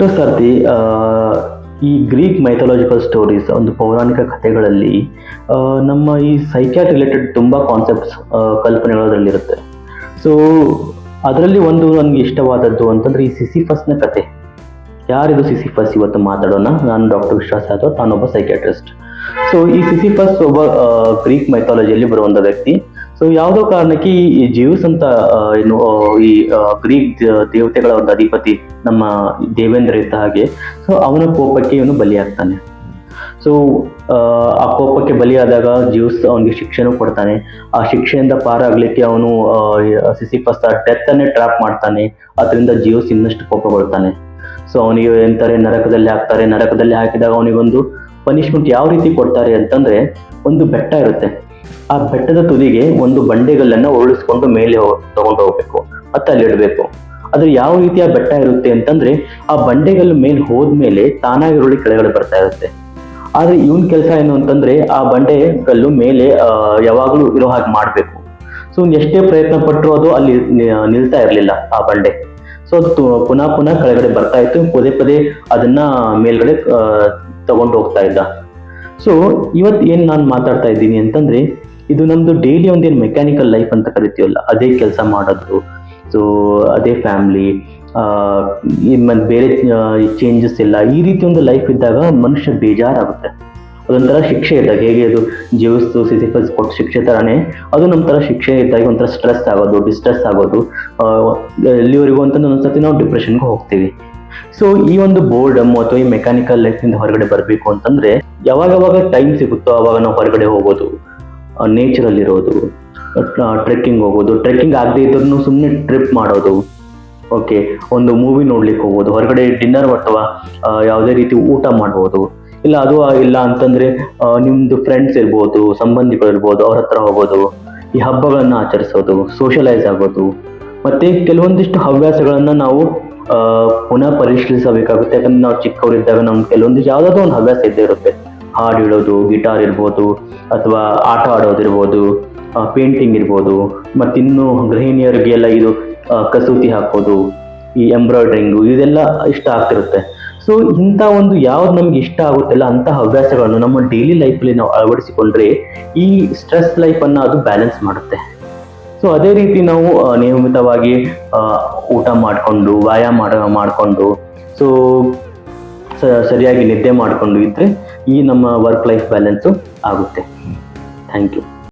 ಎಷ್ಟೋ ಸರ್ತಿ ಈ ಗ್ರೀಕ್ ಮೈಥಾಲಜಿಕಲ್ ಸ್ಟೋರೀಸ್ ಒಂದು ಪೌರಾಣಿಕ ಕಥೆಗಳಲ್ಲಿ ನಮ್ಮ ಈ ಸೈಕ್ಯಾಟ್ ರಿಲೇಟೆಡ್ ತುಂಬ ಕಾನ್ಸೆಪ್ಟ್ಸ್ ಕಲ್ಪನೆಗಳು ಅದರಲ್ಲಿರುತ್ತೆ ಸೊ ಅದರಲ್ಲಿ ಒಂದು ನನಗೆ ಇಷ್ಟವಾದದ್ದು ಅಂತಂದ್ರೆ ಈ ಸಿಸಿಫಸ್ನ ಕತೆ. ಯಾರಿದು ಸಿಸಿಫಸ್ ಇವತ್ತು ಮಾತಾಡೋಣ? ನಾನು ಡಾಕ್ಟರ್ ವಿಶ್ವಾಸ್ ಯಾದವ್ ತಾನೊಬ್ಬ ಸೈಕ್ಯಾಟ್ರಿಸ್ಟ್ ಸೊ ಈ ಸಿಸಿಫಸ್ ಒಬ್ಬ ಗ್ರೀಕ್ ಮೈಥಾಲಜಿಯಲ್ಲಿ ಬರುವಂಥ ವ್ಯಕ್ತಿ. ಸೊ ಯಾವುದೋ ಕಾರಣಕ್ಕೆ ಈ- ಜೀವಸ್ ಅಂತ ಏನು ಈ ಗ್ರೀಕ್ ದೇವತೆಗಳ ಒಂದು ಅಧಿಪತಿ ನಮ್ಮ ದೇವೇಂದ್ರ ಇದ್ದ ಹಾಗೆ, ಸೊ ಅವನ ಕೋಪಕ್ಕೆ ಇವನು ಬಲಿಯಾಗ್ತಾನೆ. ಸೊ ಆ ಕೋಪಕ್ಕೆ ಬಲಿಯಾದಾಗ ಜ್ಯೂಸ್ ಅವನಿಗೆ ಶಿಕ್ಷೆನೂ ಕೊಡ್ತಾನೆ. ಆ ಶಿಕ್ಷೆಯಿಂದ ಪಾರಾಗ್ಲಿಕ್ಕೆ ಅವನು ಸಿಸಿಫಸ್ ಡೆತ್ ಅನ್ನೇ ಟ್ರಾಪ್ ಮಾಡ್ತಾನೆ. ಅದರಿಂದ ಜ್ಯೂಸ್ ಇನ್ನಷ್ಟು ಕೋಪಗೊಳ್ತಾನೆ. ಸೊ ಅವನಿಗೆ ಎಂತಾರೆ, ನರಕದಲ್ಲಿ ಹಾಕ್ತಾರೆ. ನರಕದಲ್ಲಿ ಹಾಕಿದಾಗ ಅವನಿಗೊಂದು ಪನಿಷ್ಮೆಂಟ್ ಯಾವ ರೀತಿ ಕೊಡ್ತಾರೆ ಅಂತಂದ್ರೆ, ಒಂದು ಬೆಟ್ಟ ಇರುತ್ತೆ. ಆ ಬೆಟ್ಟದ ತುದಿಗೆ ಒಂದು ಬಂಡೆಗಲ್ಲನ್ನ ಉರುಳಿಸ್ಕೊಂಡು ಮೇಲೆ ತಗೊಂಡು ಹೋಗ್ಬೇಕು. ಮತ್ತೆ ಅಲ್ಲಿ ಇಡಬೇಕು. ಆದ್ರೆ ಯಾವ ರೀತಿಯ ಬೆಟ್ಟ ಇರುತ್ತೆ ಅಂತಂದ್ರೆ ಆ ಬಂಡೆಗಲ್ಲು ಮೇಲೆ ಹೋದ್ಮೇಲೆ ತಾನಾಗಿ ಉರುಳಿ ಕೆಳಗಡೆ ಬರ್ತಾ ಇರುತ್ತೆ. ಆದ್ರೆ ಇವನ್ ಕೆಲಸ ಏನು ಅಂತಂದ್ರೆ ಆ ಬಂಡೆ ಕಲ್ಲು ಮೇಲೆ ಯಾವಾಗಲೂ ಇರೋ ಹಾಗೆ ಮಾಡ್ಬೇಕು. ಸೊ ಎಷ್ಟೇ ಪ್ರಯತ್ನ ಪಟ್ಟರು ಅದು ಅಲ್ಲಿ ನಿಲ್ತಾ ಇರ್ಲಿಲ್ಲ ಆ ಬಂಡೆ. ಸೊ ಅದು ಪುನಃ ಪುನಃ ಕೆಳಗಡೆ ಬರ್ತಾ ಇತ್ತು. ಪದೇ ಪದೇ ಅದನ್ನ ಮೇಲ್ಗಡೆ ತಗೊಂಡು ಹೋಗ್ತಾ ಇದ್ದ. ಸೊ ಇವತ್ತು ಏನು ನಾನು ಮಾತಾಡ್ತಾ ಇದ್ದೀನಿ ಅಂತಂದ್ರೆ, ಇದು ನಮ್ದು ಡೈಲಿ ಒಂದೇನು ಮೆಕ್ಯಾನಿಕಲ್ ಲೈಫ್ ಅಂತ ಕರಿತೀವಲ್ಲ, ಅದೇ ಕೆಲಸ ಮಾಡೋದು. ಸೊ ಅದೇ ಫ್ಯಾಮ್ಲಿ ಬೇರೆ ಚೇಂಜಸ್ ಇಲ್ಲ ಈ ರೀತಿ ಒಂದು ಲೈಫ್ ಇದ್ದಾಗ ಮನುಷ್ಯ ಬೇಜಾರಾಗುತ್ತೆ. ಅದೊಂಥರ ಶಿಕ್ಷೆ ಇದ್ದಾಗ, ಹೇಗೆ ಅದು ಜೀವಿಸ್ತು ಸಿಸಿಫಸ್ ಕೊಟ್ಟು ಶಿಕ್ಷೆ ಥರನೇ ಅದು ನಮ್ಮ ಥರ ಶಿಕ್ಷೆ ಇದ್ದಾಗ ಒಂಥರ ಸ್ಟ್ರೆಸ್ ಆಗೋದು ಡಿಸ್ಟ್ರೆಸ್ ಆಗೋದು. ಎಲ್ಲಿವರೆಗೂ ಅಂತ ಒಂದ್ಸತಿ ನಾವು ಡಿಪ್ರೆಷನ್ಗೆ ಹೋಗ್ತೀವಿ. ಸೊ ಈ ಒಂದು ಬೋರ್ಡಮ್ ಅಥವಾ ಈ ಮೆಕ್ಯಾನಿಕಲ್ ಲೈಫಿಂದ ಹೊರಗಡೆ ಬರಬೇಕು ಅಂತಂದ್ರೆ ಯಾವಾಗ ಯಾವಾಗ ಟೈಮ್ ಸಿಗುತ್ತೋ ಅವಾಗ ನಾವು ಹೊರಗಡೆ ಹೋಗೋದು ನೇಚರಲ್ಲಿ ಇರೋದು ಟ್ರೆಕ್ಕಿಂಗ್ ಹೋಗೋದು ಟ್ರೆಕ್ಕಿಂಗ್ ಆಗದೆ ಇದ್ರೂ ಸುಮ್ಮನೆ ಟ್ರಿಪ್ ಮಾಡೋದು ಓಕೆ ಒಂದು ಮೂವಿ ನೋಡ್ಲಿಕ್ಕೆ ಹೋಗೋದು, ಹೊರಗಡೆ ಡಿನ್ನರ್ ಅಥವಾ ಯಾವುದೇ ರೀತಿ ಊಟ ಮಾಡ್ಬೋದು, ಇಲ್ಲ ಅದು ಇಲ್ಲ ಅಂತಂದ್ರೆ ನಿಮ್ದು ಫ್ರೆಂಡ್ಸ್ ಇರ್ಬೋದು ಸಂಬಂಧಿಗಳು ಇರ್ಬೋದು, ಅವ್ರ ಹತ್ರ ಹೋಗೋದು, ಈ ಹಬ್ಬಗಳನ್ನ ಆಚರಿಸೋದು ಸೋಷಲೈಸ್ ಆಗೋದು, ಮತ್ತೆ ಕೆಲವೊಂದಿಷ್ಟು ಹವ್ಯಾಸಗಳನ್ನ ನಾವು ಪುನಃ ಪರಿಶೀಲಿಸಬೇಕಾಗುತ್ತೆ. ಯಾಕಂದ್ರೆ ನಾವು ಚಿಕ್ಕವರಿದ್ದಾಗ ನಮ್ಗೆ ಕೆಲವೊಂದು ಯಾವುದಾದ್ರೂ ಒಂದು ಹವ್ಯಾಸ ಇದ್ದೇ ಇರುತ್ತೆ. ಹಾಡು ಹೇಳೋದು ಗಿಟಾರ್ ಇರ್ಬೋದು, ಅಥವಾ ಆಟ ಆಡೋದಿರ್ಬೋದು ಪೇಂಟಿಂಗ್ ಇರ್ಬೋದು ಮತ್ತಿನ್ನು ಗೃಹಿಣಿಯರಿಗೆಲ್ಲ ಇದು ಕಸೂತಿ ಹಾಕೋದು, ಈ ಎಂಬ್ರಾಯ್ಡ್ರಿಂಗು ಇದೆಲ್ಲ ಇಷ್ಟ ಆಗ್ತಿರುತ್ತೆ. ಸೊ ಇಂಥ ಒಂದು ಯಾವ್ದು ನಮ್ಗೆ ಇಷ್ಟ ಆಗುತ್ತಲ್ಲ ಅಂತ ಹವ್ಯಾಸಗಳನ್ನು ನಮ್ಮ ಡೈಲಿ ಲೈಫಲ್ಲಿ ನಾವು ಅಳವಡಿಸಿಕೊಂಡ್ರೆ ಈ ಸ್ಟ್ರೆಸ್ ಲೈಫನ್ನು ಅದು ಬ್ಯಾಲೆನ್ಸ್ ಮಾಡುತ್ತೆ. ಸೊ ಅದೇ ರೀತಿ ನಾವು ನಿಯಮಿತವಾಗಿ ಊಟ ಮಾಡಿಕೊಂಡು, ವ್ಯಾಯಾಮ ಮಾಡ, ಮಾಡಿಕೊಂಡು ಸೊ, ಸರಿಯಾಗಿ ನಿದ್ದೆ ಮಾಡಿಕೊಂಡು ಇದ್ರೆ ಈ ನಮ್ಮ ವರ್ಕ್ ಲೈಫ್ ಬ್ಯಾಲೆನ್ಸು ಆಗುತ್ತೆ. Thank you